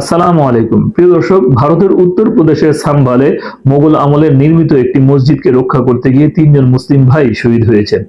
আসসালামু আলাইকুম। প্রিয় দর্শক, ভারতের উত্তর প্রদেশের সাম্বালে মোগল আমলের নির্মিত একটি মসজিদকে রক্ষা করতে গিয়ে তিনজন মুসলিম ভাই শহীদ হয়েছেন।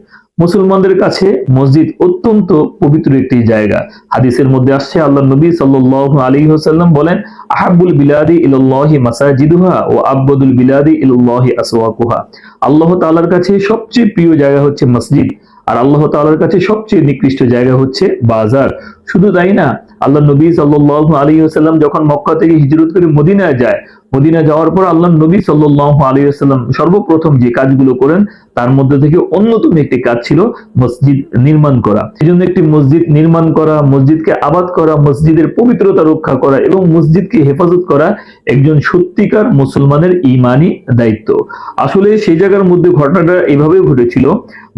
মুসলমানদের কাছে মসজিদ অত্যন্ত পবিত্র একটি জায়গা। হাদিসের মধ্যে আসছে, আল্লাহ নবী সাল্লাল্লাহু আলাইহি ওয়াসাল্লাম বলেন আহাবুল বিলাদি ইলাল্লাহি মাসাজিদুহা ও আব্বাদুল বিলাদি ইলাল্লাহি আসওয়াকুহা। আল্লাহ তাআলার কাছে সবচেয়ে প্রিয় জায়গা হচ্ছে মসজিদ। আর আল্লাহ তাআলার কাছে সবচেয়ে নিকৃষ্ট জায়গা হচ্ছে বাজার। শুধু তাই না আল্লাহ নবী সাল্লু আলী সাল্লাম যখন মক্কা থেকে হিজরত করে মদিনায় যায় মদিনা যাওয়ার পর আল্লাহ নবী সাল্লাল্লাহু আলাইহি ওয়াসাল্লাম সর্বপ্রথম যে কাজগুলো করেন, তার মধ্যে থেকে অন্যতম একটি কাজ ছিল মসজিদ নির্মাণ করা। সেজন্য একটি মসজিদ নির্মাণ করা, মসজিদকে আবাদ করা, মসজিদের পবিত্রতা রক্ষা করা এবং মসজিদকে হেফাজত করা একজন সত্যিকার মুসলমানের ইমানি দায়িত্ব। আসলে সেই জায়গার মধ্যে ঘটনাটা এভাবে ঘটেছিল।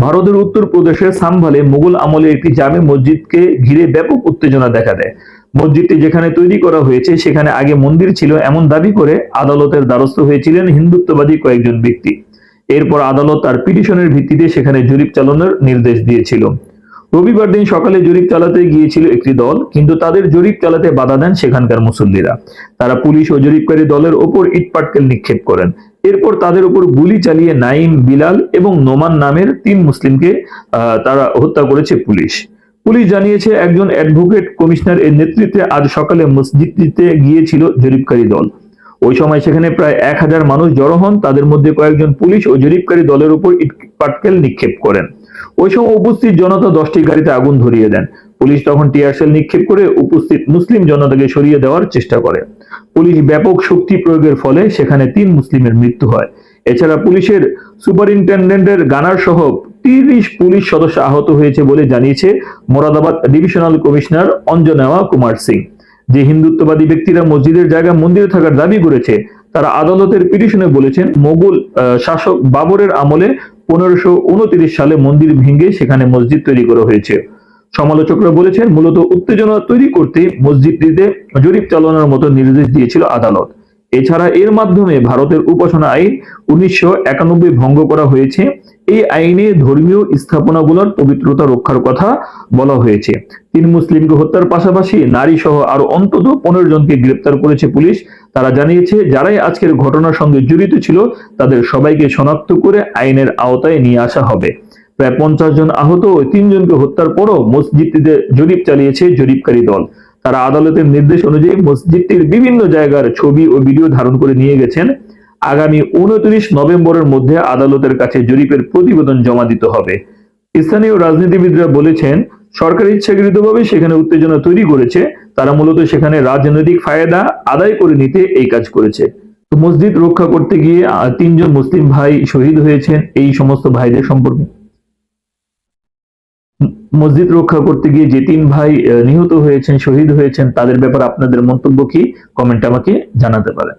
ভারতের উত্তর প্রদেশের সাম্ভালে মুঘল আমলে একটি জামে মসজিদকে ঘিরে ব্যাপক উত্তেজনা দেখা দেয়। মসজিদটি যেখানে তৈরি করা হয়েছে, সেখানে আগে মন্দির ছিল। এমন দাবি করে আদালতের দ্বারস্থ হয়েছিলেন হিন্দুত্ববাদী কয়েকজন ব্যক্তি। এরপর আদালত তার পিটিশনের ভিত্তিতে সেখানে জরিপ চালানোর নির্দেশ দিয়েছিল। রবিবার দিন সকালে জরিপ চালাতে গিয়েছিল একটি দল, কিন্তু তাদের জরিপ চালাতে বাধা দেন সেখানকার মুসল্লিরা। তারা পুলিশ ও জরিপকারী দলের ওপর ইটপাটকেল নিক্ষেপ করেন। এরপর তাদের উপর গুলি চালিয়ে নাইম বিলাল এবং নোমান নামের তিন মুসলিমকে তারা হত্যা করেছে পুলিশ। পুলিশ জানিয়েছে, একজন অ্যাডভোকেট কমিশনার এর নেতৃত্বে আজ সকালে মসজিদটিতে গিয়েছিল জরিপকারী দল। ওই সময় সেখানে প্রায় এক হাজার মানুষ জড়ো হন। তাদের মধ্যে কয়েকজন পুলিশ ও জরিপকারী দলের উপর ইট পাটকেল নিক্ষেপ করেন। ওই সময় উপস্থিত জনতা দশটি গাড়িতে আগুন ধরিয়ে দেন। পুলিশ তখন টিয়ারশেল নিক্ষেপ করে উপস্থিত মুসলিম জনতাকে সরিয়ে দেওয়ার চেষ্টা করে। পুলিশ ব্যাপক শক্তি প্রয়োগের ফলে সেখানে তিন মুসলিমের মৃত্যু হয়। এছাড়া পুলিশের সুপারিনটেন্ডেন্টের গানার সহ তিরিশ পুলিশ সদস্য আহত হয়েছে বলে জানিয়েছে মোরাদাবাদ ডিভিশনাল কমিশনার অঞ্জনেওয়া কুমার সিং। যে হিন্দুত্ববাদী ব্যক্তিরা মসজিদের জায়গা মন্দিরে থাকার দাবি করেছে, তারা আদালতের পিটিশনে বলেছেন, মোগল শাসক বাবরের আমলে পনেরোশো সালে মন্দির ভেঙে সেখানে মসজিদ তৈরি করা হয়েছে। সমালোচকরা বলেছেন, মূলত উত্তেজনা তৈরি করতে মসজিদটিতে জরিপ চালানোর মতো নির্দেশ দিয়েছিল আদালত। এছাড়া এর মাধ্যমে ভারতের উপাসনা আইন উনিশশো একানব্বই ভঙ্গ করা হয়েছে। এই আইনে ধর্মীয় স্থাপনাগুলোর পবিত্রতা রক্ষার কথা বলা হয়েছে। তিন মুসলিমকে হত্যার পাশাপাশি নারী সহ আরও অন্তত পনেরো জনকে গ্রেপ্তার করেছে পুলিশ। তারা জানিয়েছে, যারাই আজকের ঘটনার সঙ্গে জড়িত ছিল, তাদের সবাইকে শনাক্ত করে আইনের আওতায় নিয়ে আসা হবে। প্রায় পঞ্চাশ জন আহত ও তিনজনকে হত্যার পরও মসজিদটিতে জরিপ চালিয়েছে জরিপকারী দল। তারা আদালতের নির্দেশ অনুযায়ী মসজিদটির বিভিন্ন জায়গার ছবি ও ভিডিও ধারণ করে নিয়ে গেছেন। আগামী উনত্রিশ নভেম্বরের মধ্যে আদালতের কাছে জরিপের প্রতিবেদন জমা দিতে হবে। স্থানীয় রাজনীতিবিদরা বলেছেন, সরকার ইচ্ছাকৃতভাবে সেখানে উত্তেজনা তৈরি করেছে। তারা মূলত সেখানে রাজনৈতিক ফায়দা আদায় করে নিতে এই কাজ করেছে। মসজিদ রক্ষা করতে গিয়ে তিনজন মুসলিম ভাই শহীদ হয়েছেন এই সমস্ত ভাইদের সম্পর্কে। মসজিদ রক্ষা করতে গিয়ে যে তিন ভাই নিহত হয়েছেন, শহীদ হয়েছেন, তাদের ব্যাপারে আপনাদের মন্তব্য কি? কমেন্ট আমাকে জানাতে পারেন।